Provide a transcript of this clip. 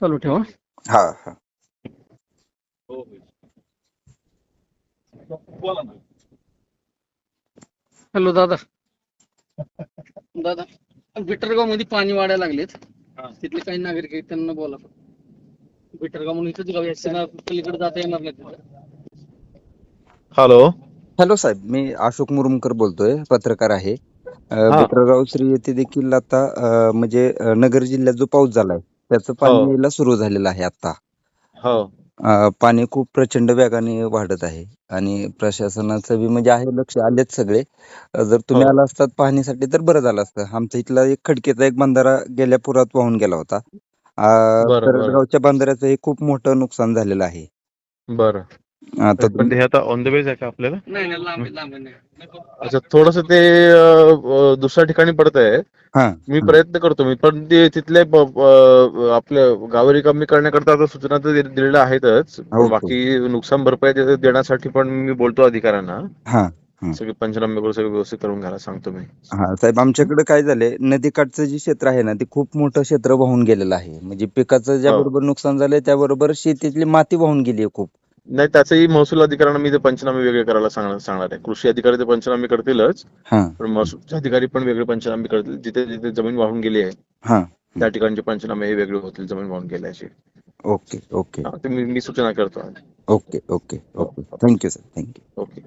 चालू ठेवा हा। हा हॅलो दादा। दादा बिटरगाव मध्ये पाणी वाढायला लागलेत. तिथले काही नागरिक आहेत त्यांना बोला बिटरगाव म्हणून इथंच गाव आहे पलीकडे जाता येणार नाही तिथं. हॅलो हॅलो साहेब. मी अशोक मुरुमकर बोलतोय पत्रकार आहे. अ. बिटरगाव श्री येथे देखील आता अ, म्हणजे अ, नगर जिल्ह्यात जो पाऊस झालाय त्याचं पाणी हो. यायला सुरू झालेलं आहे आता हो अ, पाणी खूप प्रचंड वेगाने वाढत आहे आणि प्रशासनाचं बी म्हणजे आहे लक्ष आलेच सगळे अ, जर तुम्ही हो. आला असतात पाहणीसाठी तर बरं झालं असतं आमच्या इथला एक खडकीचा एक बंधारा गेल्या पुरात वाहून गेला होता अ, बरं, बरं. तरडगावच्या बंधाऱ्याचं हे खूप मोठं नुकसान झालेलं आहे बरं आता पण हे आता ऑन द वेज आहे का आपल्याला. अच्छा थोडस ते अं, दुसऱ्या ठिकाणी पडत आहे हा मी प्रयत्न करतो मी पण ते तिथले ब- ब- आपल्या गावरी कमी करण्याकरता आता सूचना तर दि- दिलेल्या आहेतच पण ओके. बाकी नुकसान भरपाई देण्यासाठी पण मी बोलतो अधिकाऱ्यांना हा हं. सगळे पंचनामे करून सगळं व्यवस्थित करून घ्यायला सांगतो मी हा साहेब आमच्याकडे काय झालंय नदीकाठचं जे क्षेत्र आहे ना ते खूप मोठं क्षेत्र वाहून गेलेलं आहे म्हणजे पिकाचं ज्या हो. बरोबर नुकसान झालंय त्याबरोबर शेतीतली माती वाहून गेली आहे खूप नाही त्याचंही महसूल अधिकाऱ्यांना मी ते पंचनामे वेगळे करायला सांगणार सांगणार आहे. कृषी अधिकारी ते पंचनामे करतीलच हा. पण महसूलचे अधिकारी पण वेगळे पंचनामे करतील. जिथे जिथे जमीन वाहून गेली आहे हा. त्या ठिकाणचे पंचनामे हे वेगळे होतील जमीन वाहून गेल्याचे. Okay okay. हा, मी मी सूचना करतो. Okay okay okay. Thank you sir thank you. Okay.